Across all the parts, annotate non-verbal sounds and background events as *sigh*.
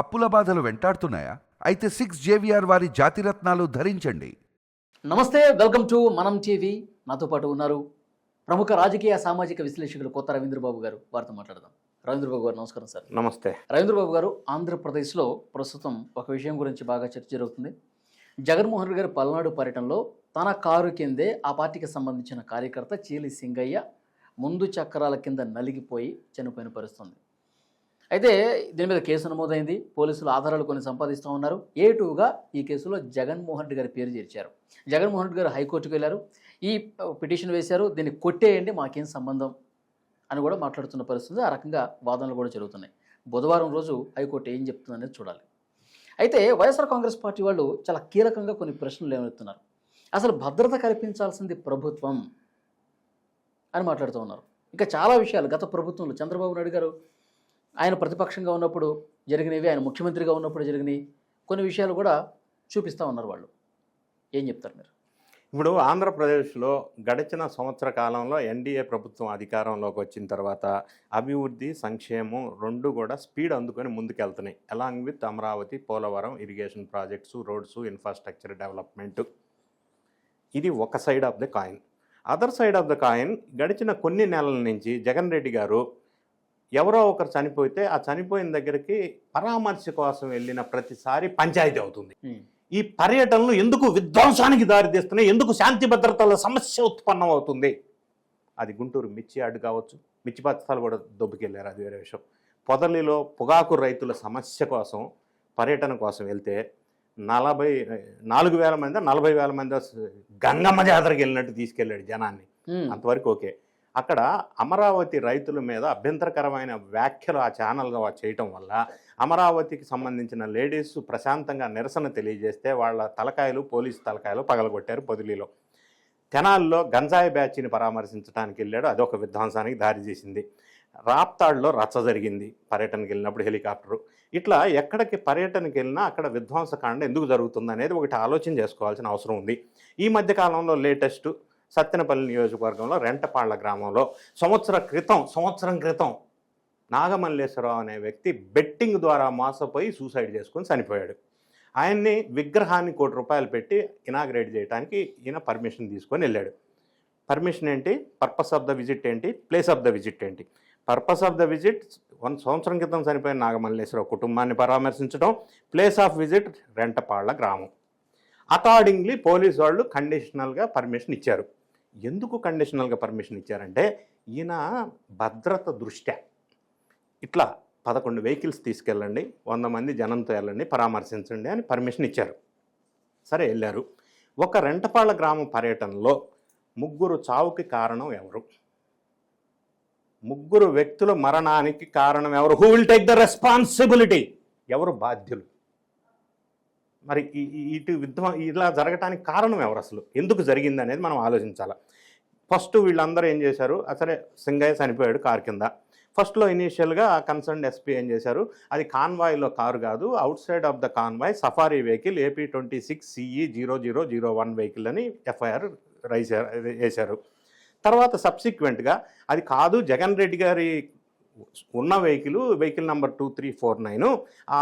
అప్పుల బాధలు వెంటాడుతున్నాయా? అయితే సిక్స్ జేవిఆర్ వారి జాతిరత్నాలు ధరించండి. నమస్తే వెల్కమ్ టు మనం టీవీ. నాతో పాటు ఉన్నారు ప్రముఖ రాజకీయ సామాజిక విశ్లేషకులు కొత్త రవీంద్రబాబు గారు. వారితో మాట్లాడదాం. రవీంద్రబాబు గారు నమస్కారం సార్. నమస్తే. రవీంద్రబాబు గారు ఆంధ్రప్రదేశ్లో ప్రస్తుతం ఒక విషయం గురించి బాగా చర్చ జరుగుతుంది. జగన్మోహన్ రెడ్డి గారి పల్నాడు పర్యటనలో తన కారు కిందే ఆ పార్టీకి సంబంధించిన కార్యకర్త చీలి సింగయ్య ముందు చక్రాల కింద నలిగిపోయి చనిపోయిన పరిస్థితుంది అయితే దీని మీద కేసు నమోదైంది. పోలీసులు ఆధారాలు కొన్ని సంపాదిస్తూ ఉన్నారు. ఏ టూగా ఈ కేసులో జగన్మోహన్ రెడ్డి గారి పేరు చేర్చారు. జగన్మోహన్ రెడ్డి గారు హైకోర్టుకు వెళ్ళారు. ఈ పిటిషన్ వేశారు. దీన్ని కొట్టేయండి మాకేం సంబంధం అని కూడా మాట్లాడుతున్న పరిస్థితి. ఆ రకంగా వాదనలు కూడా జరుగుతున్నాయి. బుధవారం రోజు హైకోర్టు ఏం చెప్తుందనేది చూడాలి. అయితే వైఎస్ఆర్ కాంగ్రెస్ పార్టీ వాళ్ళు చాలా కీలకంగా కొన్ని ప్రశ్నలు లేవనెత్తున్నారు అసలు భద్రత కల్పించాల్సింది ప్రభుత్వం అని మాట్లాడుతూ ఉన్నారు. ఇంకా చాలా విషయాలు గత ప్రభుత్వంలో చంద్రబాబు నాయుడు గారు ఆయన ప్రతిపక్షంగా ఉన్నప్పుడు జరిగినవి ఆయన ముఖ్యమంత్రిగా ఉన్నప్పుడు జరిగినవి కొన్ని విషయాలు కూడా చూపిస్తూ ఉన్నారు వాళ్ళు. ఏం చెప్తారు మీరు? ఇప్పుడు ఆంధ్రప్రదేశ్లో గడిచిన సంవత్సర కాలంలో ఎన్డీఏ ప్రభుత్వం అధికారంలోకి వచ్చిన తర్వాత అభివృద్ధి సంక్షేమం రెండు కూడా స్పీడ్ అందుకొని ముందుకెళ్తున్నాయి. Along with Amaravati Polavaram irrigation projects roads infrastructure development ఇది ఒక side of the coin other side of the coin గడిచిన కొన్ని నెలల నుంచి జగన్ రెడ్డి గారు ఎవరో ఒకరు చనిపోతే ఆ చనిపోయిన దగ్గరికి పరామర్శ కోసం వెళ్ళిన ప్రతిసారి పంచాయతీ అవుతుంది. ఈ పర్యటనలు ఎందుకు విధ్వంసానికి దారితీస్తున్నాయి? ఎందుకు శాంతి భద్రతల సమస్య ఉత్పన్నం అవుతుంది అది గుంటూరు మిర్చి అడ్డు కావచ్చు. మిర్చి బస్తాలు కూడా దొబ్బుకెళ్ళారు అది వేరే విషయం. పొదలిలో పొగాకు రైతుల సమస్య కోసం పర్యటన కోసం వెళ్తే నలభై నాలుగు వేల మంది నలభై వేల మంది గంగమ్మ జాతరకి వెళ్ళినట్టు తీసుకెళ్ళాడు జనాన్ని. అంతవరకు ఓకే. అక్కడ అమరావతి రైతుల మీద అభ్యంతరకరమైన వ్యాఖ్యలు ఆ ఛానల్గా చేయటం వల్ల అమరావతికి సంబంధించిన లేడీస్ ప్రశాంతంగా నిరసన తెలియజేస్తే వాళ్ళ తలకాయలు పోలీసు తలకాయలు పగలగొట్టారు పొదిలిలో తెనాల్లో గంజాయి బ్యాచ్ని పరామర్శించడానికి వెళ్ళాడు. అదొక విధ్వంసానికి దారి చేసింది రాప్తాడ్లో రచ్చ జరిగింది. పర్యటనకి వెళ్ళినప్పుడు హెలికాప్టరు. ఇట్లా ఎక్కడికి పర్యటనకి వెళ్ళినా అక్కడ విధ్వంసకాండ ఎందుకు జరుగుతుంది అనేది ఒకటి ఆలోచన చేసుకోవాల్సిన అవసరం ఉంది. ఈ మధ్యకాలంలో లేటెస్ట్ సత్తెనపల్లి నియోజకవర్గంలో రెంటపాళ్ళ గ్రామంలో సంవత్సర క్రితం సంవత్సరం క్రితం నాగమల్లేశ్వరరావు అనే వ్యక్తి బెట్టింగ్ ద్వారా మోసపోయి సూసైడ్ చేసుకొని చనిపోయాడు. ఆయన్ని విగ్రహాన్ని కోటి రూపాయలు పెట్టి ఇనాగ్రేట్ చేయడానికి ఈయన పర్మిషన్ తీసుకొని వెళ్ళాడు. పర్మిషన్ ఏంటి? పర్పస్ ఆఫ్ ద విజిట్ ఏంటి? ప్లేస్ ఆఫ్ ద విజిట్ ఏంటి? Purpose of the visit one సంవత్సరం క్రితం చనిపోయిన నాగమల్లేశ్వరరావు కుటుంబాన్ని పరామర్శించడం ప్లేస్ ఆఫ్ విజిట్ రెంటపాళ్ళ గ్రామం. అకార్డింగ్లీ పోలీస్ వాళ్ళు కండిషనల్గా పర్మిషన్ ఇచ్చారు. ఎందుకు కండిషనల్గా పర్మిషన్ ఇచ్చారంటే ఈయన భద్రత దృష్ట్యా. ఇట్లా పదకొండు వెహికల్స్ తీసుకెళ్ళండి వంద మంది జనంతో వెళ్ళండి పరామర్శించండి అని పర్మిషన్ ఇచ్చారు. సరే వెళ్ళారు. ఒక రెంటపాళ్ళ గ్రామ పర్యటనలో ముగ్గురు చావుకి కారణం ఎవరు? ముగ్గురు వ్యక్తుల మరణానికి కారణం ఎవరు? Who will take the responsibility ఎవరు బాధ్యులు? మరి ఇటు విధ్వం ఇలా జరగటానికి కారణం ఎవరు అసలు? ఎందుకు జరిగింది అనేది మనం ఆలోచించాలి. ఫస్ట్ వీళ్ళందరూ ఏం చేశారు? అసలే సింగయ్య చనిపోయాడు కారు కింద. ఫస్ట్లో ఇనీషియల్గా కన్సర్న్ ఎస్పీ ఏం చేశారు? అది కాన్వాయ్లో కారు కాదు outside of the convoy safari vehicle AP twenty six CE zero zero zero one vehicle అని ఎఫ్ఐఆర్ రైజ్ వేశారు తర్వాత సబ్సిక్వెంట్గా అది కాదు జగన్ రెడ్డి గారి ఉన్న vehicle vehicle number two three four nine.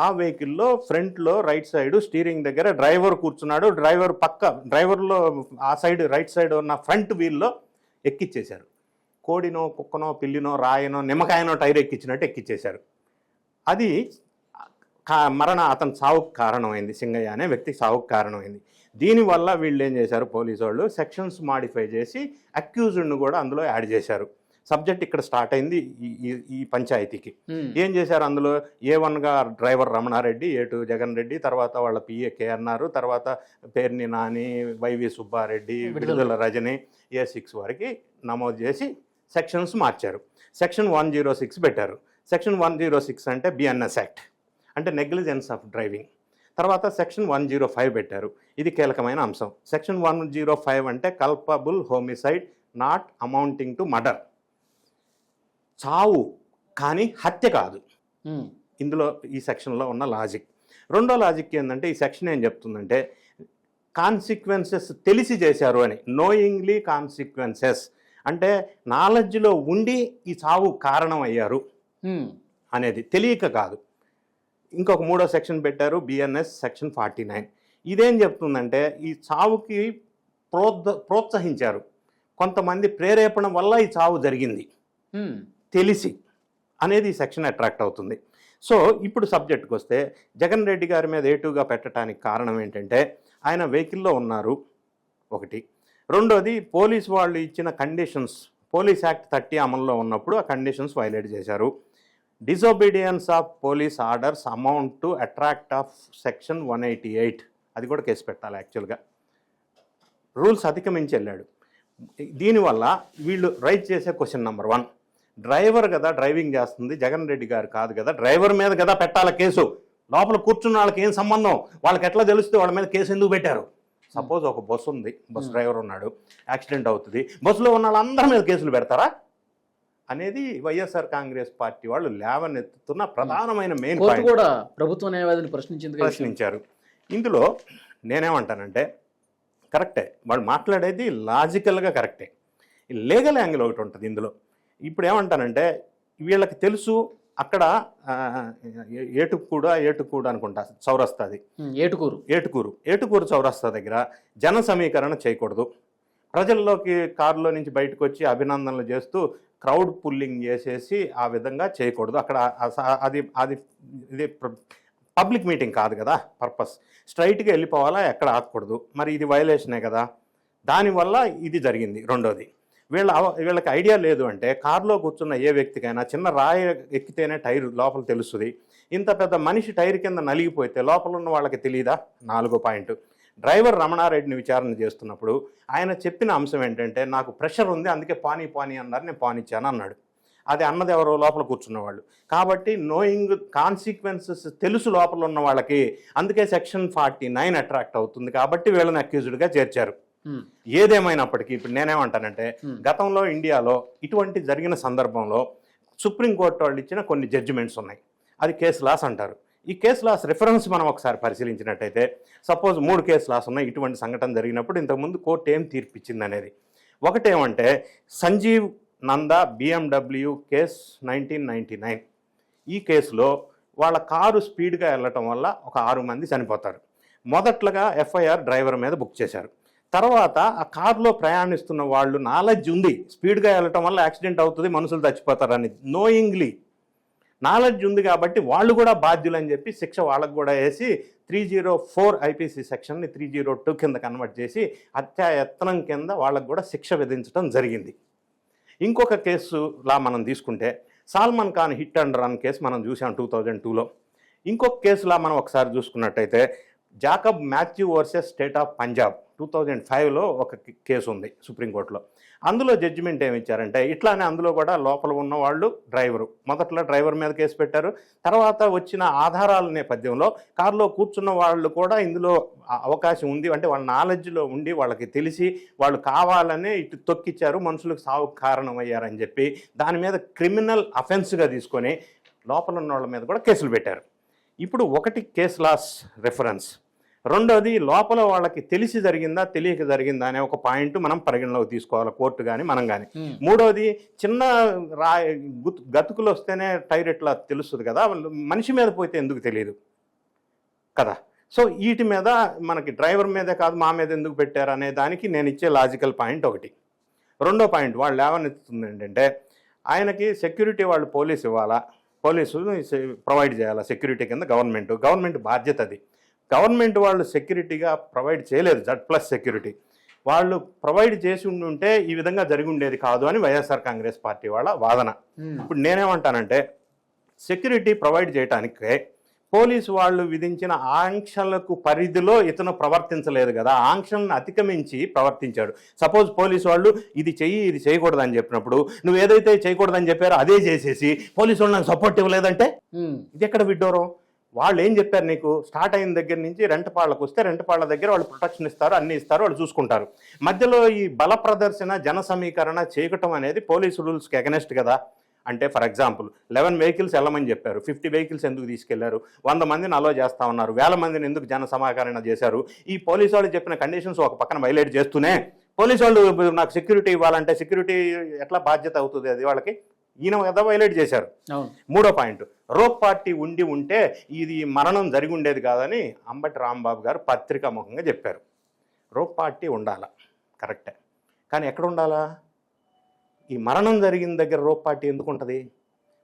ఆ వెహికల్లో ఫ్రంట్లో రైట్ సైడ్ స్టీరింగ్ దగ్గర డ్రైవర్ కూర్చున్నాడు. డ్రైవర్ పక్క డ్రైవర్లో ఆ సైడ్ రైట్ సైడ్ ఉన్న ఫ్రంట్ వీల్లో ఎక్కిచ్చేశారు. కోడినో కుక్కనో పిల్లినో రాయనో నిమ్మకాయనో టైర్ ఎక్కించినట్టు ఎక్కిచ్చేశారు. అది మరణ అతని సావుకు కారణమైంది. సింగయ్య అనే వ్యక్తి సావుకు కారణమైంది. దీనివల్ల వీళ్ళు ఏం చేశారు? పోలీసు వాళ్ళు సెక్షన్స్ మాడిఫై చేసి అక్యూజ్డ్ను కూడా అందులో యాడ్ చేశారు. సబ్జెక్ట్ ఇక్కడ స్టార్ట్ అయింది ఈ- ఈ- పంచాయతీకి. ఏం చేశారు అందులో? ఏ వన్గా driver Ramana Reddy A two Jagan Reddy తర్వాత వాళ్ళ పిఏ కేఎన్ఆర్ తర్వాత పేర్ని నాని వైవి సుబ్బారెడ్డి విడుదల. విడుదల రజని ఏ సిక్స్ వరకు నమోదు చేసి సెక్షన్స్ మార్చారు. సెక్షన్ వన్ జీరో సిక్స్ పెట్టారు. సెక్షన్ వన్ జీరో సిక్స్ అంటే బిఎన్ఎస్ యాక్ట్ అంటే నెగ్లిజెన్స్ ఆఫ్ డ్రైవింగ్. తర్వాత సెక్షన్ వన్ జీరో ఫైవ్ పెట్టారు. ఇది కీలకమైన అంశం. సెక్షన్ వన్ జీరో ఫైవ్ అంటే culpable homicide not amounting to murder. చావు కానీ హత్య కాదు. ఇందులో ఈ సెక్షన్లో ఉన్న లాజిక్. రెండో లాజిక్ ఏంటంటే ఈ సెక్షన్ ఏం చెప్తుందంటే కాన్సిక్వెన్సెస్ తెలిసి చేశారు అని. నోయింగ్లీ కాన్సిక్వెన్సెస్ అంటే నాలెడ్జ్లో ఉండి ఈ చావు కారణం అయ్యారు అనేది తెలియక కాదు. ఇంకొక మూడో సెక్షన్ పెట్టారు బిఎన్ఎస్ సెక్షన్ ఫార్టీ నైన్. ఇదేం చెప్తుందంటే ఈ చావుకి ప్రోత్స ప్రోత్సహించారు. కొంతమంది ప్రేరేపణ వల్ల ఈ చావు జరిగింది. తెలిసి అనేది సెక్షన్ అట్రాక్ట్ అవుతుంది. సో ఇప్పుడు సబ్జెక్ట్కి వస్తే జగన్ రెడ్డి గారి మీద ఏటుగా పెట్టడానికి కారణం ఏంటంటే ఆయన వెహికల్లో ఉన్నారు ఒకటి. రెండోది పోలీస్ వాళ్ళు ఇచ్చిన కండిషన్స్ పోలీస్ యాక్ట్ థర్టీ అమల్లో ఉన్నప్పుడు ఆ కండిషన్స్ వైలేట్ చేశారు. Disobedience of police orders amount to attract of section one eighty eight అది కూడా కేసు పెట్టాలి యాక్చువల్గా రూల్స్ అధిగమించి వెళ్ళాడు. దీనివల్ల వీళ్ళు రైట్ చేసే క్వశ్చన్ నెంబర్ వన్ డ్రైవర్ కదా డ్రైవింగ్ చేస్తుంది. జగన్ రెడ్డి గారు కాదు కదా. డ్రైవర్ మీద కదా పెట్టాల కేసు. లోపల కూర్చున్న వాళ్ళకి ఏం సంబంధం? వాళ్ళకి ఎట్లా తెలుస్తుంది? వాళ్ళ మీద కేసు ఎందుకు పెట్టారు? సపోజ్ ఒక బస్సు ఉంది. బస్ డ్రైవర్ ఉన్నాడు. యాక్సిడెంట్ అవుతుంది. బస్సులో ఉన్న వాళ్ళందరి మీద కేసులు పెడతారా? అనేది వైఎస్ఆర్ కాంగ్రెస్ పార్టీ వాళ్ళు లేవనెత్తుతున్న ప్రధానమైన మెయిన్ కూడా ప్రభుత్వ న్యాయవాదిని ప్రశ్నించింది. ప్రశ్నించారు. ఇందులో నేనేమంటానంటే కరెక్టే. వాళ్ళు మాట్లాడేది లాజికల్గా కరెక్టే. లీగల్ యాంగిల్ ఒకటి ఉంటుంది ఇందులో. ఇప్పుడు ఏమంటానంటే వీళ్ళకి తెలుసు అక్కడ ఏటుకూడ ఏటుకూడ అనుకుంటా చౌరస్తాది ఏటుకూరు. ఏటుకూరు. ఏటుకూరు చౌరస్తా దగ్గర జన సమీకరణ చేయకూడదు. ప్రజల్లోకి కారులో నుంచి బయటకు వచ్చి అభినందనలు చేస్తూ క్రౌడ్ పుల్లింగ్ చేసేసి ఆ విధంగా చేయకూడదు. అక్కడ అది అది ఇది పబ్లిక్ మీటింగ్ కాదు కదా పర్పస్. స్ట్రైట్గా వెళ్ళిపోవాలా ఎక్కడ ఆగకూడదు మరి ఇది వైలేషనే కదా. దానివల్ల ఇది జరిగింది రెండోది. వీళ్ళ వీళ్ళకి ఐడియా లేదు అంటే కారులో కూర్చున్న ఏ వ్యక్తికైనా చిన్న రాయి ఎక్కితేనే టైర్ లోపల తెలుస్తుంది. ఇంత పెద్ద మనిషి టైర్ కింద నలిగిపోతే లోపల ఉన్న వాళ్ళకి తెలియదా నాలుగో పాయింట్. డ్రైవర్ రమణారెడ్డిని విచారణ చేస్తున్నప్పుడు ఆయన చెప్పిన అంశం ఏంటంటే నాకు ప్రెషర్ ఉంది అందుకే పానీ పానీ అన్నారు నేను పానిచ్చాను అన్నాడు. అది అన్నది ఎవరో లోపల కూర్చున్నవాళ్ళు. కాబట్టి నోయింగ్ కాన్సిక్వెన్సెస్ తెలుసు లోపల ఉన్న వాళ్ళకి అందుకే సెక్షన్ ఫార్టీ నైన్ అట్రాక్ట్ అవుతుంది కాబట్టి వీళ్ళని అక్యూజ్డ్గా చేర్చారు. ఏదేమైనప్పటికీ ఇప్పుడు నేనేమంటానంటే. గతంలో ఇండియాలో ఇటువంటి జరిగిన సందర్భంలో సుప్రీంకోర్టు వాళ్ళు ఇచ్చిన కొన్ని జడ్జిమెంట్స్ ఉన్నాయి. అది కేసు లాస్ అంటారు. ఈ కేసు లాస్ రిఫరెన్స్ మనం ఒకసారి పరిశీలించినట్టయితే సపోజ్ మూడు కేసు లాస్ ఉన్నాయి ఇటువంటి సంఘటన జరిగినప్పుడు ఇంతకుముందు కోర్టు ఏం తీర్పిచ్చింది అనేది ఒకటేమంటే Sanjeev Nanda BMW case nineteen ninety nine. ఈ కేసులో వాళ్ళ కారు స్పీడ్గా వెళ్ళటం వల్ల ఒక ఆరు మంది చనిపోతారు. మొదట్లుగా ఎఫ్ఐఆర్ డ్రైవర్ మీద బుక్ చేశారు. తర్వాత ఆ కారులో ప్రయాణిస్తున్న వాళ్ళు నాలెడ్జ్ ఉంది. స్పీడ్గా వెళ్ళటం వల్ల యాక్సిడెంట్ అవుతుంది మనుషులు చచ్చిపోతారని. నోయింగ్లీ నాలెడ్జ్ ఉంది కాబట్టి వాళ్ళు కూడా బాధ్యులు అని చెప్పి శిక్ష వాళ్ళకు కూడా వేసి త్రీ జీరో ఫోర్ ఐపీసీ సెక్షన్ని త్రీ జీరో టూ కింద కన్వర్ట్ చేసి హత్యాయత్నం కింద వాళ్ళకు కూడా శిక్ష విధించడం జరిగింది. ఇంకొక కేసులా మనం తీసుకుంటే Salman Khan hit and run case మనం చూసాం టూ థౌజండ్ టూలో. ఇంకొక కేసులా మనం ఒకసారి చూసుకున్నట్టయితే Jacob Mathew versus state of Punjab two thousand ఫైవ్లో ఒక కేసు ఉంది సుప్రీంకోర్టులో. అందులో జడ్జిమెంట్ ఏమి ఇచ్చారంటే ఇట్లానే అందులో కూడా లోపల ఉన్న వాళ్ళు డ్రైవరు. మొదట్లో డ్రైవర్ మీద కేసు పెట్టారు. తర్వాత వచ్చిన ఆధారాల నేపథ్యంలో కారులో కూర్చున్న వాళ్ళు కూడా ఇందులో అవకాశం ఉంది. అంటే వాళ్ళ నాలెడ్జ్లో ఉండి వాళ్ళకి తెలిసి వాళ్ళు కావాలనే ఇటు తొక్కిచ్చారు. మనుషులకు సావు కారణమయ్యారని చెప్పి దాని మీద క్రిమినల్ అఫెన్స్గా తీసుకొని లోపల ఉన్న వాళ్ళ మీద కూడా కేసులు పెట్టారు. ఇప్పుడు ఒకటి కేసు లాస్ రెఫరెన్స్. రెండోది లోపల వాళ్ళకి తెలిసి జరిగిందా తెలియక జరిగిందా అనే ఒక పాయింట్ మనం పరిగణలోకి తీసుకోవాలి కోర్టు కానీ మనం కానీ మూడోది చిన్న రా గుత్- గతుకులు వస్తేనే టైర్ ఎట్లా తెలుస్తుంది కదా మనిషి మీద పోతే ఎందుకు తెలియదు కదా. సో వీటి మీద మనకి డ్రైవర్ మీదే కాదు మా మీద ఎందుకు పెట్టారు అనే దానికి నేను ఇచ్చే లాజికల్ పాయింట్ ఒకటి. రెండో పాయింట్ వాళ్ళు ఏమనిస్తుంది ఏంటంటే ఆయనకి సెక్యూరిటీ వాళ్ళు పోలీస్ ఇవ్వాలా? పోలీసు ప్రొవైడ్ చేయాలా సెక్యూరిటీ కింద గవర్నమెంట్ గవర్నమెంట్ బాధ్యత అది. గవర్నమెంట్ వాళ్ళు సెక్యూరిటీగా ప్రొవైడ్ చేయలేదు జడ్ ప్లస్ సెక్యూరిటీ. వాళ్ళు ప్రొవైడ్ చేసి ఉంటే ఈ విధంగా జరిగి ఉండేది కాదు అని వైఎస్ఆర్ కాంగ్రెస్ పార్టీ వాళ్ళ వాదన. ఇప్పుడు నేనేమంటానంటే సెక్యూరిటీ ప్రొవైడ్ చేయడానికే పోలీసు వాళ్ళు విధించిన ఆంక్షలకు పరిధిలో ఇతను ప్రవర్తించలేదు కదా ఆంక్షలను అతిక్రమించి ప్రవర్తించాడు. సపోజ్ పోలీసు వాళ్ళు ఇది చెయ్యి ఇది చేయకూడదని చెప్పినప్పుడు నువ్వు ఏదైతే చేయకూడదని చెప్పారో అదే చేసేసి పోలీసు వాళ్ళు నాకు సపోర్ట్ ఇవ్వలేదంటే? ఇది ఎక్కడ విడ్డూరం? వాళ్ళు ఏం చెప్పారు నీకు? స్టార్ట్ అయిన దగ్గర నుంచి రెంటపాళ్ళకు వస్తే రెంటపాళ్ళ దగ్గర వాళ్ళు ప్రొటెక్షన్ ఇస్తారు అన్ని ఇస్తారు వాళ్ళు చూసుకుంటారు. మధ్యలో ఈ బల ప్రదర్శన జన సమీకరణ చేయటం అనేది పోలీసు రూల్స్కి అగనెస్ట్ కదా. అంటే ఫర్ ఎగ్జాంపుల్ లెవెన్ వెహికల్స్ వెళ్ళమని చెప్పారు. ఫిఫ్టీ వెహికల్స్ ఎందుకు తీసుకెళ్ళారు? వంద మందిని అలో చేస్తా ఉన్నారు. వేల మందిని ఎందుకు జన సమాకరణ చేశారు? ఈ పోలీసు వాళ్ళు చెప్పిన కండిషన్స్ ఒక పక్కన వైలేట్ చేస్తూనే పోలీసు వాళ్ళు నాకు సెక్యూరిటీ ఇవ్వాలంటే సెక్యూరిటీ ఎట్లా బాధ్యత అవుతుంది అది వాళ్ళకి? ఈయన కదా వైలేట్ చేశారు. మూడో పాయింట్ రోప్ పార్టీ ఉండి ఉంటే ఇది మరణం జరిగి ఉండేది కాదని అంబటి రాంబాబు గారు పత్రికా ముఖంగా చెప్పారు. రోప్ పార్టీ ఉండాలా? కరెక్టే. కానీ ఎక్కడ ఉండాలా? ఈ మరణం జరిగిన దగ్గర రోప్ పార్టీ ఎందుకు ఉంటుంది?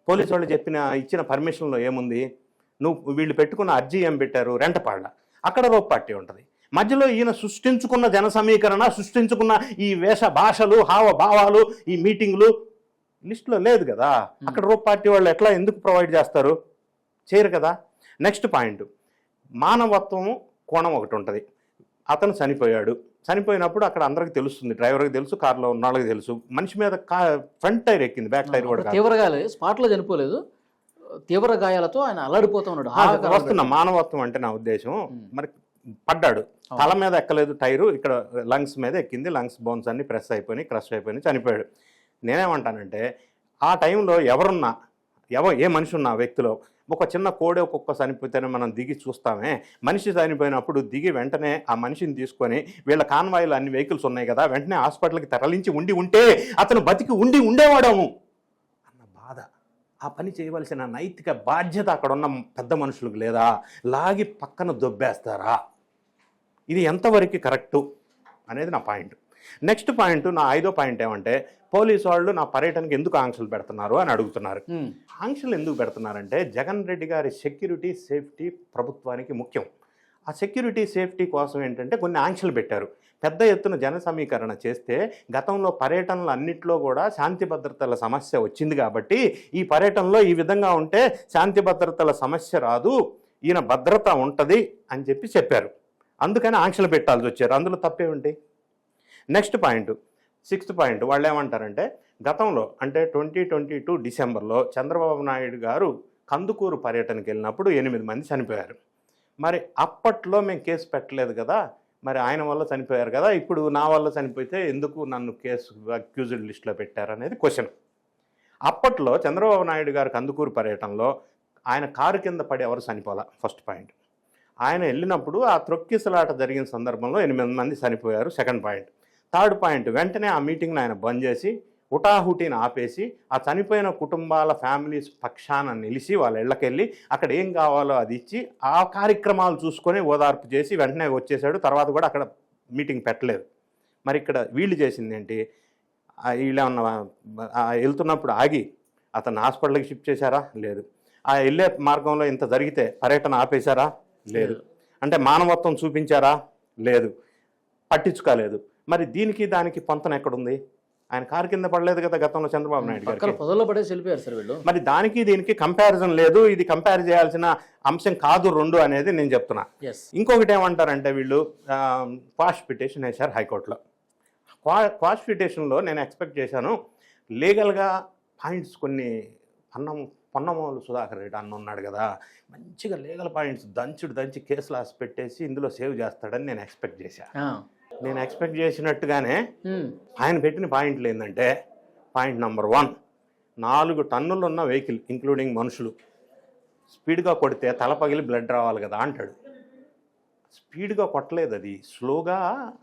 పోలీసు వాళ్ళు చెప్పిన ఇచ్చిన పర్మిషన్లో ఏముంది? నువ్వు వీళ్ళు పెట్టుకున్న అర్జీ ఏం పెట్టారు? రెంటపాళ్ళ. అక్కడ రోప్ పార్టీ ఉంటుంది. మధ్యలో ఈయన సృష్టించుకున్న జన సమీకరణ సృష్టించుకున్న ఈ వేష భాషలు హావ భావాలు ఈ మీటింగులు లిస్టులో లేదు కదా. అక్కడ రోప్ పార్టీ వాళ్ళు ఎట్లా ఎందుకు ప్రొవైడ్ చేస్తారు? చేయరు కదా. Next point. మానవత్వము కోణం ఒకటి ఉంటుంది. అతను చనిపోయాడు. చనిపోయినప్పుడు అక్కడ అందరికి తెలుస్తుంది. డ్రైవర్కి తెలుసు కార్లో ఉన్న వాళ్ళకి తెలుసు. మనిషి మీద ఫ్రంట్ టైర్ ఎక్కింది బ్యాక్ టైర్ కూడా కాదు. తీవ్ర గాయాలు స్పాట్లో చనిపోలేదు. తీవ్ర గాయాలతో ఆయన అల్లాడిపోతా ఉన్నాడు. వస్తున్న మానవత్వం అంటే నా ఉద్దేశం మరి పడ్డాడు. తల మీద ఎక్కలేదు టైరు. ఇక్కడ లంగ్స్ మీద ఎక్కింది. లంగ్స్ బోన్స్ అన్ని ప్రెస్ అయిపోయినాయి క్రష్ అయిపోయినాయి చనిపోయాడు. నేనేమంటానంటే ఆ టైంలో ఎవరున్నా ఎవ ఏ మనిషి ఉన్న ఆ వ్యక్తిలో ఒక చిన్న కోడే ఒక్కొక్క చనిపోతేనే మనం దిగి చూస్తామే. మనిషి చనిపోయినప్పుడు దిగి వెంటనే ఆ మనిషిని తీసుకొని వీళ్ళ కాన్వాయిలు అన్ని వెహికల్స్ ఉన్నాయి కదా వెంటనే హాస్పిటల్కి తరలించి ఉండి ఉంటే అతను బతికి ఉండి ఉండేవాడము అన్న బాధ. ఆ పని చేయవలసిన నైతిక బాధ్యత అక్కడ ఉన్న పెద్ద మనుషులకు లేదా? లాగి పక్కన దొబ్బేస్తారా? ఇది ఎంతవరకు కరెక్టు అనేది నా పాయింట్. నెక్స్ట్ పాయింట్ నా ఐదో పాయింట్ ఏమంటే పోలీసు వాళ్ళు నా పర్యటనకి ఎందుకు ఆంక్షలు పెడుతున్నారు అని అడుగుతున్నారు. ఆంక్షలు ఎందుకు పెడుతున్నారంటే జగన్ రెడ్డి గారి సెక్యూరిటీ సేఫ్టీ ప్రభుత్వానికి ముఖ్యం. ఆ సెక్యూరిటీ సేఫ్టీ కోసం ఏంటంటే కొన్ని ఆంక్షలు పెట్టారు. పెద్ద ఎత్తున జన సమీకరణ చేస్తే గతంలో పర్యటనలు అన్నిట్లో కూడా శాంతి భద్రతల సమస్య వచ్చింది కాబట్టి ఈ పర్యటనలో ఈ విధంగా ఉంటే శాంతి భద్రతల సమస్య రాదు ఈయన భద్రత ఉంటుంది అని చెప్పి చెప్పారు. అందుకని ఆంక్షలు పెట్టాల్సి వచ్చారు. అందులో తప్పేమిటి నెక్స్ట్ పాయింట్ సిక్స్త్ పాయింట్ వాళ్ళు ఏమంటారంటే గతంలో అంటే ట్వంటీ ట్వంటీ టూ డిసెంబర్లో చంద్రబాబు నాయుడు గారు కందుకూరు పర్యటనకి వెళ్ళినప్పుడు ఎనిమిది మంది చనిపోయారు. మరి అప్పట్లో మేము కేసు పెట్టలేదు కదా మరి ఆయన వల్ల చనిపోయారు కదా ఇప్పుడు నా వల్ల చనిపోతే ఎందుకు నన్ను కేసు అక్యూజ్డ్ లిస్ట్లో పెట్టారనేది క్వశ్చన్. అప్పట్లో చంద్రబాబు నాయుడు గారు కందుకూరు పర్యటనలో ఆయన కారు కింద పడి ఎవరు చనిపోలే? First point. ఆయన వెళ్ళినప్పుడు ఆ త్రొక్కిసలాట జరిగిన సందర్భంలో ఎనిమిది మంది చనిపోయారు సెకండ్ పాయింట్. థర్డ్ పాయింట్ వెంటనే ఆ మీటింగ్ని ఆయన బంద్ చేసి హుటాహుటిని ఆపేసి ఆ చనిపోయిన కుటుంబాల ఫ్యామిలీస్ పక్షాన నిలిచి వాళ్ళ ఇళ్ళకెళ్ళి అక్కడ ఏం కావాలో అది ఇచ్చి ఆ కార్యక్రమాలు చూసుకొని ఓదార్పు చేసి వెంటనే వచ్చేసాడు తర్వాత కూడా అక్కడ మీటింగ్ పెట్టలేదు. మరి ఇక్కడ వీళ్ళు చేసింది ఏంటి? వీళ్ళేమన్నా వెళ్తున్నప్పుడు ఆగి అతను హాస్పిటల్కి షిఫ్ట్ చేశారా? లేదు. ఆ వెళ్ళే మార్గంలో ఇంత జరిగితే పర్యటన ఆపేశారా? లేదు. అంటే మానవత్వం చూపించారా? లేదు. పట్టించుకోలేదు. మరి దీనికి దానికి పొంతన ఎక్కడుంది? ఆయన కారు కింద పడలేదు కదా గతంలో చంద్రబాబు నాయుడు గారికి. పొదల్లో పడేసి వెళ్ళిపోయారు సార్ వీళ్ళు. మరి దానికి దీనికి కంపారిజన్ లేదు. ఇది కంపేర్ చేయాల్సిన అంశం కాదు రెండు అనేది నేను చెప్తున్నా. ఇంకొకటి ఏమంటారంటే వీళ్ళు క్వాష్ పిటిషన్ వేశారు హైకోర్టులో. క్వా క్వాష్ పిటిషన్లో నేను ఎక్స్పెక్ట్ చేశాను లీగల్గా పాయింట్స్ కొన్ని అన్నం పొన్నమోలు సుధాకర్ రెడ్డి అన్న ఉన్నాడు కదా మంచిగా లీగల్ పాయింట్స్ దంచుడు దంచి కేసులు రాసి పెట్టేసి ఇందులో సేవ్ చేస్తాడని నేను ఎక్స్పెక్ట్ చేశాను నేను ఎక్స్పెక్ట్ చేసినట్టుగానే ఆయన పెట్టిన పాయింట్లు ఏంటంటే పాయింట్ నెంబర్ వన్ నాలుగు టన్నులు ఉన్న వెహికల్ ఇంక్లూడింగ్ మనుషులు స్పీడ్గా కొడితే తల పగిలి బ్లడ్ రావాలి కదా అంటాడు. స్పీడ్గా కొట్టలేదు అది. స్లోగా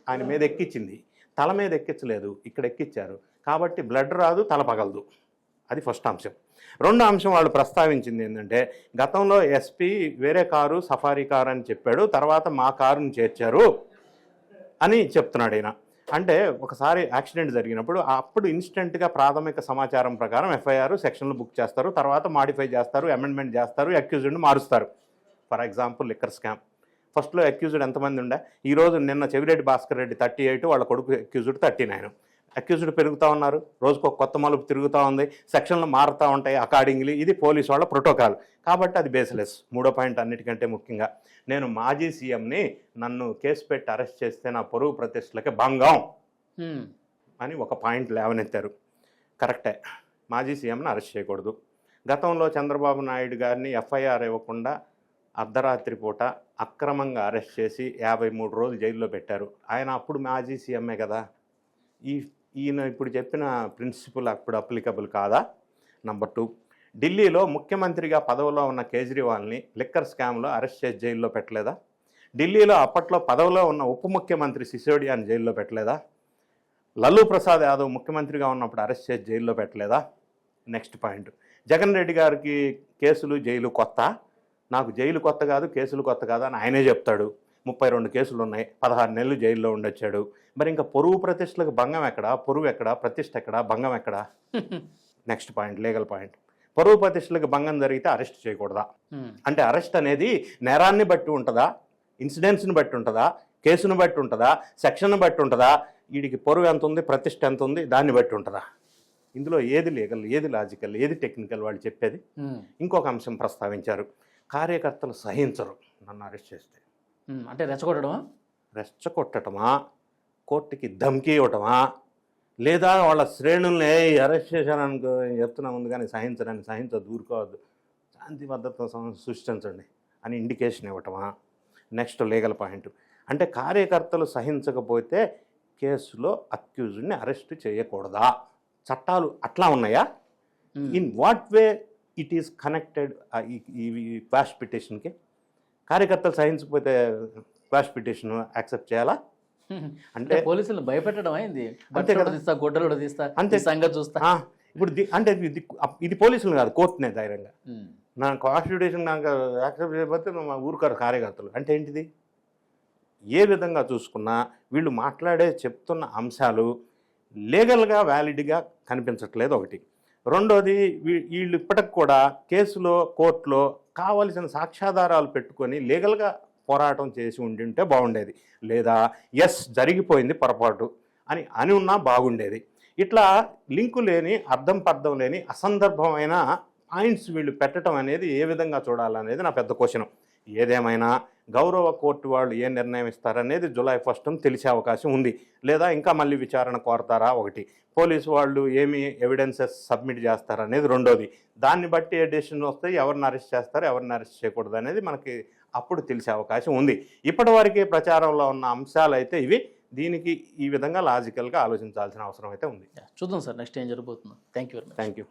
ఆయన మీద ఎక్కించింది తల మీద ఎక్కించలేదు. ఇక్కడ ఎక్కించారు కాబట్టి బ్లడ్ రాదు తల పగలదు. అది ఫస్ట్ అంశం. రెండో అంశం వాళ్ళు ప్రస్తావించింది ఏంటంటే గతంలో ఎస్పీ వేరే కారు సఫారీ కారు అని చెప్పాడు. తర్వాత మా కారుని చేర్చారు. అని చెప్తున్నాడు ఆయన అంటే ఒకసారి యాక్సిడెంట్ జరిగినప్పుడు అప్పుడు ఇన్స్టెంట్గా ప్రాథమిక సమాచారం ప్రకారం ఎఫ్ఐఆర్ సెక్షన్లు బుక్ చేస్తారు. తర్వాత మాడిఫై చేస్తారు అమెండ్మెంట్ చేస్తారు అక్యూజ్డ్ని మారుస్తారు. For example liquor scam. ఫస్ట్లో అక్యూజ్డ్ ఎంతమంది ఉండే? ఈరోజు నిన్న చెవిరెడ్డి భాస్కర్ రెడ్డి థర్టీ ఎయిట్ వాళ్ళ కొడుకు అక్యూజ్డ్ థర్టీ నైన్. అక్యూజ్డ్ పెరుగుతూ ఉన్నారు. రోజుకు ఒక కొత్త మలుపు తిరుగుతూ ఉంది. సెక్షన్లు మారుతూ ఉంటాయి అకార్డింగ్లీ ఇది పోలీస్ వాళ్ళ ప్రోటోకాల్. కాబట్టి అది బేస్లెస్ మూడో పాయింట్ అన్నిటికంటే ముఖ్యంగా నేను మాజీ సీఎంని నన్ను కేసు పెట్టి అరెస్ట్ చేస్తే నా పొరుగు ప్రతిష్టలకి భంగం అని ఒక పాయింట్ లేవనెత్తారు. కరెక్టే. మాజీ సీఎంని అరెస్ట్ చేయకూడదు. గతంలో చంద్రబాబు నాయుడు గారిని ఎఫ్ఐఆర్ ఇవ్వకుండా అర్ధరాత్రి పూట అక్రమంగా అరెస్ట్ చేసి యాభై మూడు రోజులు జైల్లో పెట్టారు. ఆయన అప్పుడు మాజీ సీఎంఏ కదా. ఈ ఈయన ఇప్పుడు చెప్పిన ప్రిన్సిపల్ అప్పుడు అప్లికబుల్ కాదా? నంబర్ టూ ఢిల్లీలో ముఖ్యమంత్రిగా పదవిలో ఉన్న కేజ్రీవాల్ని లిక్కర్ స్కామ్లో అరెస్ట్ చేసి జైల్లో పెట్టలేదా? ఢిల్లీలో అప్పట్లో పదవిలో ఉన్న ఉప ముఖ్యమంత్రి సిసోడియాని జైల్లో పెట్టలేదా? లల్లూ ప్రసాద్ యాదవ్ ముఖ్యమంత్రిగా ఉన్నప్పుడు అరెస్ట్ చేసి జైల్లో పెట్టలేదా? నెక్స్ట్ పాయింట్ జగన్ రెడ్డి గారికి కేసులు జైలు కొత్త? నాకు జైలు కొత్త కాదు కేసులు కొత్త కాదు అని ఆయనే చెప్తాడు. ముప్పై రెండు కేసులు ఉన్నాయి పదహారు నెలలు జైల్లో ఉండొచ్చాడు. మరి ఇంకా పొరుగు ప్రతిష్టలకు భంగం ఎక్కడ? పొరుగు ఎక్కడ? ప్రతిష్ట ఎక్కడ? భంగం ఎక్కడ? *laughs* Next point legal point. పొరుగు ప్రతిష్టలకు భంగం జరిగితే అరెస్ట్ చేయకూడదా? అంటే అరెస్ట్ అనేది నేరాన్ని బట్టి ఉంటుందా? ఇన్సిడెంట్స్ని బట్టి ఉంటుందా? కేసును బట్టి ఉంటుందా? సెక్షన్ బట్టి ఉంటుందా? వీడికి పొరుగు ఎంత ఉంది? ప్రతిష్ట ఎంత ఉంది? దాన్ని బట్టి ఉంటుందా? ఇందులో ఏది లీగల్ ఏది లాజికల్ ఏది టెక్నికల్ వాళ్ళు చెప్పేది? ఇంకొక అంశం ప్రస్తావించారు. కార్యకర్తలు సహించరు నన్ను అరెస్ట్ చేస్తే. అంటే రెచ్చగొట్టడం రెచ్చగొట్టటమా కోర్టుకి ధమ్కి ఇవ్వటమా లేదా వాళ్ళ శ్రేణుల్ని "ఏయ్, అరెస్ట్ చేశారనుకో నేను చెప్తున్నా ఉంది కానీ సహించడానికి సహించదు ఊరుకోవద్దు శాంతి భద్రత సృష్టించండి అని ఇండికేషన్ ఇవ్వటమా నెక్స్ట్ లీగల్ పాయింట్ అంటే కార్యకర్తలు సహించకపోతే కేసులో అక్యూజ్డ్ని అరెస్ట్ చేయకూడదా చట్టాలు అట్లా ఉన్నాయా in what way it is connected ఈ క్వాష్ పిటిషన్కి కార్యకర్తలు సహించకపోతే క్వాష్ పిటిషన్ యాక్సెప్ట్ చేయాలా. *laughs* అంటే పోలీసులు భయపెట్టడం అయింది. అంతే కదా. తీస్తా గొడ్డలు తీస్తా అంతే. సంగతి చూస్తా. ఇప్పుడు అంటే ఇది ఇది పోలీసులు కాదు కోర్టునే ధైర్యంగా. నా కాన్స్టిట్యూషన్ నాకు యాక్సెప్ట్ చేయకపోతే మా ఊరుకారు కార్యకర్తలు. అంటే ఏంటిది? ఏ విధంగా చూసుకున్నా వీళ్ళు మాట్లాడే చెప్తున్న అంశాలు లీగల్గా వ్యాలిడ్గా కనిపించట్లేదు ఒకటి. రెండోది వీళ్ళు ఇప్పటికి కూడా కేసులో కోర్టులో కావలసిన సాక్ష్యాధారాలు పెట్టుకొని లీగల్గా పోరాటం చేసి ఉండింటే బాగుండేది. లేదా ఎస్ జరిగిపోయింది పొరపాటు అని అని ఉన్నా బాగుండేది. ఇట్లా లింకు లేని అర్థం పర్థం లేని అసందర్భమైన పాయింట్స్ వీళ్ళు పెట్టడం అనేది ఏ విధంగా చూడాలనేది నా పెద్ద క్వశ్చన్. ఏదేమైనా గౌరవ కోర్టు వాళ్ళు ఏ నిర్ణయం ఇస్తారనేది జూలై ఫస్ట్ తెలిసే అవకాశం ఉంది. లేదా ఇంకా మళ్ళీ విచారణ కోరతారా ఒకటి. పోలీసు వాళ్ళు ఏమి ఎవిడెన్సెస్ సబ్మిట్ చేస్తారనేది రెండోది. దాన్ని బట్టి ఏ డెసిషన్ వస్తాయి ఎవరిని అరెస్ట్ చేస్తారు ఎవరిని అరెస్ట్ చేయకూడదు అనేది మనకి అప్పుడు తెలిసే అవకాశం ఉంది. ఇప్పటివరకు ప్రచారంలో ఉన్న అంశాలు అయితే ఇవి. దీనికి ఈ విధంగా లాజికల్గా ఆలోచించాల్సిన అవసరం అయితే ఉంది. చూద్దాం సార్ నెక్స్ట్ ఏం జరగబోతుందో. Thank you very much thank you